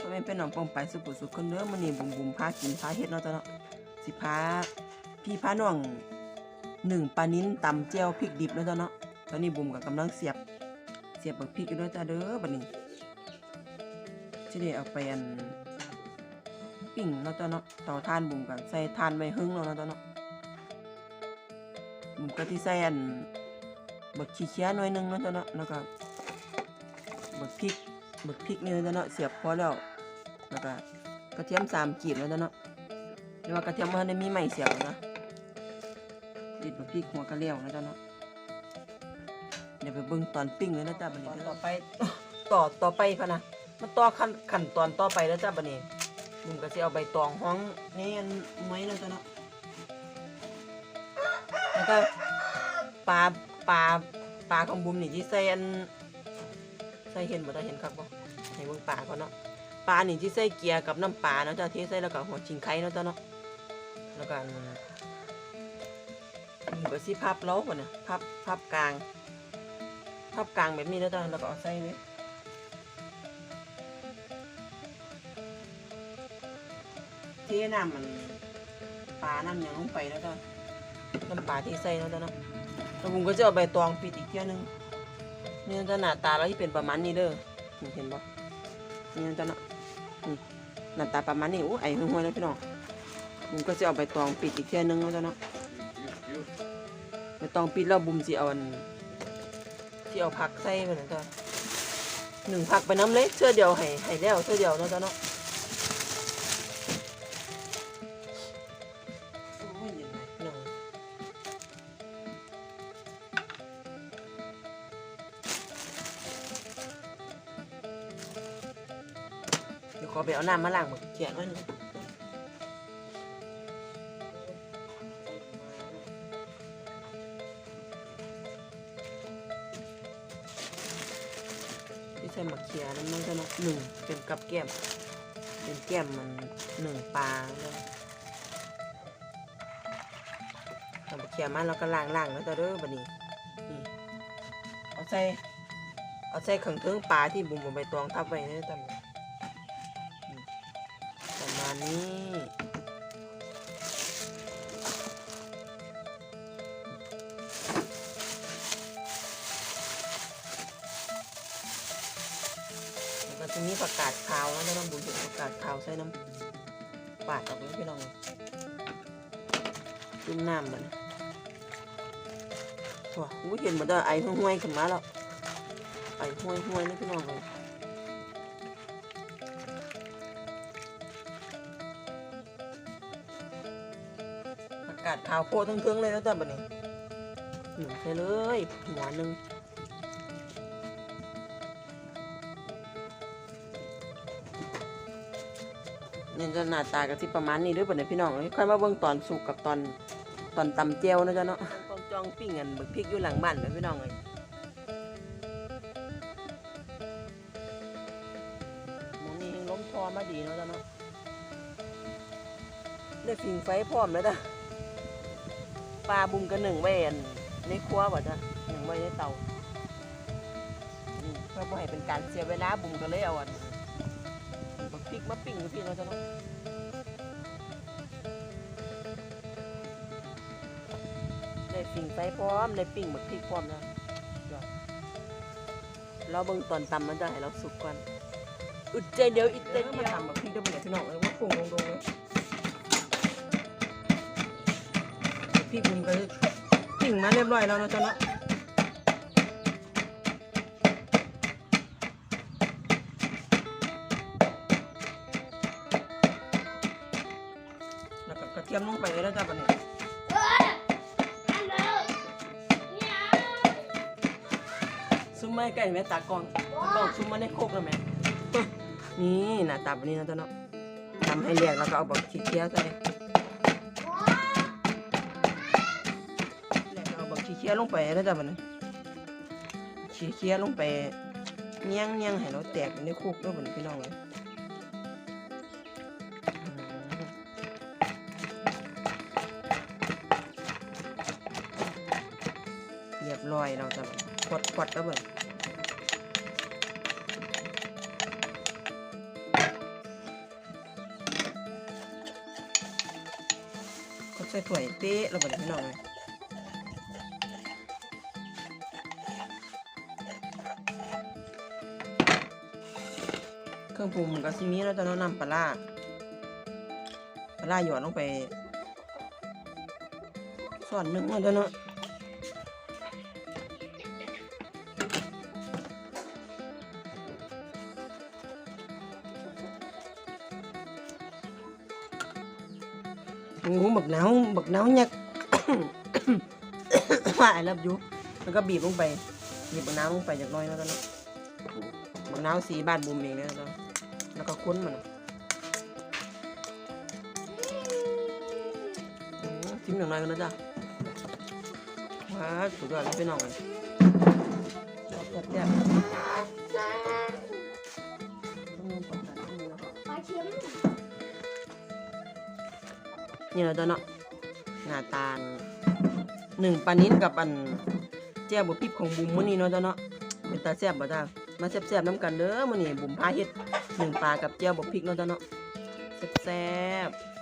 พ่อแม่เป็นน้องปองไปสุขุสุขคนเด้อมื้อนี้บุ๋มบุ๋มพากินพาเฮ็ดเนาะจ้ะเนาะสิพาพี่พาน้องหนึ่งปลานิ้นตำแจ่วพริกดิบเนาะจ้ะเนาะตอนนี้บุ๋มก็กำลังเสียบเสียบบักพริกอยู่เนาะจ้ะเด้อบัดนี้สิได้เอาไปอันปิ้งเนาะจ้ะเนาะเตาถ่านบุ๋มก็ใส่ถ่านไว้หึงแล้วเนาะจ้ะเนาะบุ๋มก็สิใส่อันบักขี้เคี้ยหน่อยหนึงเนาะจ้ะเนาะแล้วก็บักพริก หมึกพริกนี่แล้วเนาะเสียบพอแล้วแล้วก็กระเทียมสามกีบแล้วเนาะเรียว่ากระเทียมมันได้มีใหม่เสียบนะติดหมึกพริกหัวกระเลี้ยวนะจ๊ะเนาะเดี๋ยวไปเบิ่งตอนปิ้งเลยนะจ๊ะบัดนี้ต่อไปต่อต่อไปพะนะมันต่อขั้นขั้นตอนต่อไปแล้วจ้ะบัดนี้บุมก็สิเอาใบตองห้องนี่อันไม้นะจ๊ะเนาะแล้วก็ปลาปลาปลาของบุมนี่ที่ใส่อัน ส่เห็นบ่ได้เห็นครับบ่ให้เบิ่งปลาก่อนเนาะปลานี่ที่ใส่เกียร์กับน้ำปลาเนาะจ้ะเทใส่แล้วก็หัวชิงไข่เนาะจ้ะเนาะแล้วก็อันนี่ก็สิพับเล้าบ่เนี่ยพับพับกลางพับกลางแบบนี้เนาะจ้ะแล้วก็เอาใส่ไว้เทน้ำมันปลาน้ำหยังลงไปแล้วจ้ะน้ำปลาที่ใส่เนาะจ้ะเนาะแล้วผมก็จะเอาใบตองปิดอีกเที่ยหนึง นี่จะหน้าตาแล้วที่เป็นประมาณนี้เด้อนี่เห็นบ่นี่จะเนาะนี่หน้าตาประมาณนี้อู้ไอ้ห้วยๆแล้วพี่น้องบุมก็จะเอาใบตองปิดอีกเที่ยนึงแล้วจ้ะเนาะใบตองปิดแล้วบุมสิเอาอันที่เอาผักใส่ไปนั่นจ้ะหนึ่งผักไปน้ำเล็กเชื่อเดียวให้ให้แล้วเชื่อเดียวนะจ้ะเนาะ อไปเอาน้ำมาล้างหมึกเขียนไว้หนึ่งที่ใส่หมักเขียน้ำมันก็เนาะหนึ่งเป็นกับแก้ม เป็นแก้มมันหนึ่งปลาแล้วทำมักเขียมาแล้วก็ล้างล้างแล้วจะเด้อบัดนี้นี่เอาใส่เอาใส่ขังเทิงปลาที่บุ่มบนใบตองทับไว้นี่ตำ ประมานี้แล้วก็จะมีผักกาดขาวนะน้ำบุญถึงผักาดขาวใส่น้ำปาดออกเลยพี่น้องจุ่มน้ำมันว้าหูเห็นมดแล้วไอห้วยๆขึ้นมาแล้วไอ้ห้วยๆนี่พี่น้องเลย กาศขาวโพดทั้งเครื่องเลยแล้วจ้ะบัดนี้หนึ่งใช่เลยหัวหนึ่งนี่จะหน้าตากันที่ประมาณนี้เด้วยบัดนี้พี่น้องเอ้ยค่อยมาเบิ่งตอนสุกกับตอนตอนตำเจียวนะจ๊ะเนาะกองจองปิ้งกันบึกพริกอยู่หลังบ้านเลยพี่น้องเลยหมองนี้ยังล้มทอมาดีเนาะจ๊ะเนาะได้ฟิงไฟพร้อมแล้วจ้ะ ปลาบุงกันหนึ่งไว้อันในครัวบ่จ้ะหนึ่งไว้ในเตานี่เพื่อบ่ให้เป็นการเสียเวลาบุงก็เลยเอาอันบักพริกมาปิ้งอยู่พี่เนาะจ้ะเนาะได้ปิ้งไฟพร้อมได้ปิ้งบักพริกพร้อมนะยอดเราเบิ่งตอนตำมันจะให้เราสุกก่อนอึดใจเดียวอึดใจเดียวมาตำบักพริกได้บ่เนี่ยพี่น้องเอ้ยว่าพุ่งลงๆเลย พี่บุ๋มก็ปิ้งมาเรียบร้อยแล้วเนาะจ๊ะเนาะแล้วก็กระเทียมลงไปเลยแล้วจ้ะบัดนี้ซุ้มไม้ไก่แม่ตากล้องตากล้องซุ้มมาในโคกแล้วแม่นี่หน้าตาแบบนี้นะจ๊ะเนาะทำให้เรียกแล้วก็เอาบักขี้เคี้ยวใส่ ขี้เคี้ยลงไปแล้วจ้ะมันขี้เคี้ยลงไปเนี้ยงเนี้ยงให้เราแตกในคุกด้วยเหมือนพี่น้องเลยเรียบร้อยเราจะกดกดแล้วเหมือกดใส่ถ้วยเต๊ะเราเหมือพี่น้องเลย เครื่องปรุงมันก็สิมีแล้วตอนนั้นำปลาร้าปลาร้าหยอดลงไปส่วนหนึ่งแล้วตอนนั้นโอ้โหบักหนาวบักหนาวยักษ์ว่าไอ้รับอยู่แล้วก็บีบลงไปบีบบักหนาวลงไปจากน้อยแล้วตอนนั้นบักหนาวสีบ้านบุมเองนะตอน แล้วก็ค้นมันน่ะอืมชิมอย่างไรกันนะจ๊ะว้าสุดยอดเลยพี่น้องเลยแซ่บนี่เราจะเนาะหน้าตาลหนึ่งปลานิ้นกับอันแจ่วบะพริบของบุ๋มมื้อนี้เนาะจ้ะเนาะเป็นตาแซ่บบ่จ้า มาแซ่บๆน้ำกันเด้อมื้อนี้บุ๋มพาเฮ็ดหนึ่งปลากับเจียวบกพริกเนาะจ้ะเนาะแซ่บๆ